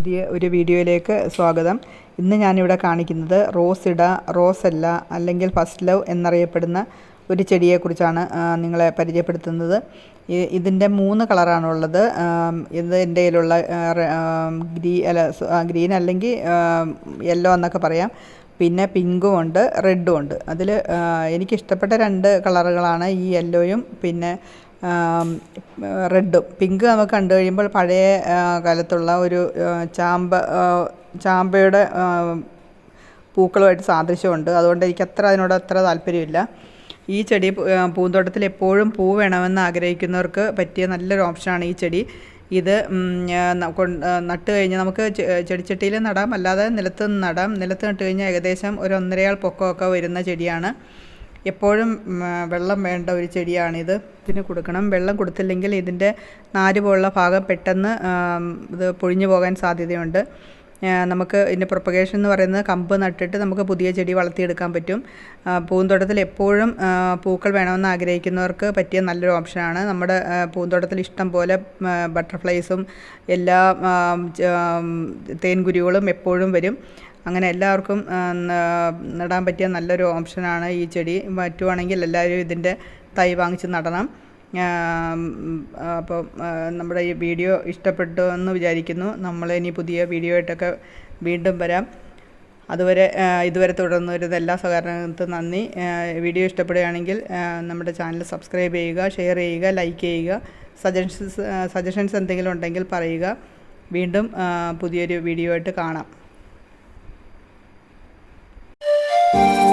പുതിയ ഒരു വീഡിയോയിലേക്ക് സ്വാഗതം. ഇന്ന് ഞാനിവിടെ കാണിക്കുന്നത് റോസിഡ റോസല്ല അല്ലെങ്കിൽ ഫസ്റ്റ് ലവ് എന്നറിയപ്പെടുന്ന ഒരു ചെടിയെക്കുറിച്ചാണ് നിങ്ങളെ പരിചയപ്പെടുത്തുന്നത്. ഇതിന്റെ മൂന്ന് കളറാണുള്ളത്. ഇത് എന്റെ കയ്യിലുള്ള ഗ്രീ അല്ല ഗ്രീൻ അല്ലെങ്കിൽ യെല്ലോ എന്നൊക്കെ പറയാം. പിന്നെ പിങ്കും ഉണ്ട് റെഡും ഉണ്ട്. അതിൽ എനിക്കിഷ്ടപ്പെട്ട രണ്ട് കളറുകളാണ് ഈ യെല്ലോയും പിന്നെ റെഡും പിങ്ക് നമുക്ക് കണ്ടു കഴിയുമ്പോൾ പഴയ കാലത്തുള്ള ഒരു ചാമ്പ ചാമ്പയുടെ പൂക്കളുമായിട്ട് സാദൃശ്യമുണ്ട്. അതുകൊണ്ട് എനിക്ക് അത്ര അതിനോട് അത്ര താല്പര്യമില്ല. ഈ ചെടി പൂന്തോട്ടത്തിൽ എപ്പോഴും പൂ വേണമെന്ന് ആഗ്രഹിക്കുന്നവർക്ക് പറ്റിയ നല്ലൊരു ഓപ്ഷനാണ് ഈ ചെടി. ഇത് നട്ട് കഴിഞ്ഞാൽ നമുക്ക് ചെടിച്ചട്ടിയിൽ നടാം. അല്ലാതെ നിലത്ത് നടാം. നിലത്ത് നട്ട് കഴിഞ്ഞാൽ ഏകദേശം ഒരു ഒന്നരയാൾ പൊക്കമൊക്കെ വരുന്ന ചെടിയാണ്. എപ്പോഴും വെള്ളം വേണ്ട ഒരു ചെടിയാണിത്. ഇതിന് കൊടുക്കണം. വെള്ളം കൊടുത്തില്ലെങ്കിൽ ഇതിന്റെ നാര് പോലുള്ള ഭാഗം പെട്ടെന്ന് ഇത് പൊഴിഞ്ഞു പോകാൻ സാധ്യതയുണ്ട്. നമുക്ക് ഇതിന്റെ പ്രൊപ്പഗേഷൻ എന്ന് പറയുന്നത് കമ്പ് നട്ടിട്ട് നമുക്ക് പുതിയ ചെടി വളർത്തിയെടുക്കാൻ പറ്റും. പൂന്തോട്ടത്തിൽ എപ്പോഴും പൂക്കൾ വേണമെന്ന് ആഗ്രഹിക്കുന്നവർക്ക് പറ്റിയ നല്ലൊരു ഓപ്ഷനാണ് നമ്മുടെ പൂന്തോട്ടത്തിൽ ഇഷ്ടം പോലെ ബട്ടർഫ്ലൈസും എല്ലാ തേൻകുരുകളും എപ്പോഴും വരും. അങ്ങനെ എല്ലാവർക്കും നടാൻ പറ്റിയ നല്ലൊരു ഓപ്ഷനാണ് ഈ ചെടി. പറ്റുവാണെങ്കിൽ എല്ലാവരും ഇതിന്റെ തൈ വാങ്ങിച്ച് നടണം. അപ്പോൾ നമ്മുടെ ഈ വീഡിയോ ഇഷ്ടപ്പെട്ടു എന്ന് വിചാരിക്കുന്നു. നമ്മൾ ഇനി പുതിയ വീഡിയോ ആയിട്ടൊക്കെ വീണ്ടും വരാം. അതുവരെ ഇതുവരെ തുടർന്നു വരുന്ന എല്ലാ സഹകരണത്തിനും നന്ദി. വീഡിയോ ഇഷ്ടപ്പെടുകയാണെങ്കിൽ നമ്മുടെ ചാനൽ സബ്സ്ക്രൈബ് ചെയ്യുക ഷെയർ ചെയ്യുക ലൈക്ക് ചെയ്യുക സജഷൻസ് സജഷൻസ് എന്തെങ്കിലും ഉണ്ടെങ്കിൽ പറയുക. വീണ്ടും പുതിയൊരു വീഡിയോ ആയിട്ട് കാണാം. Música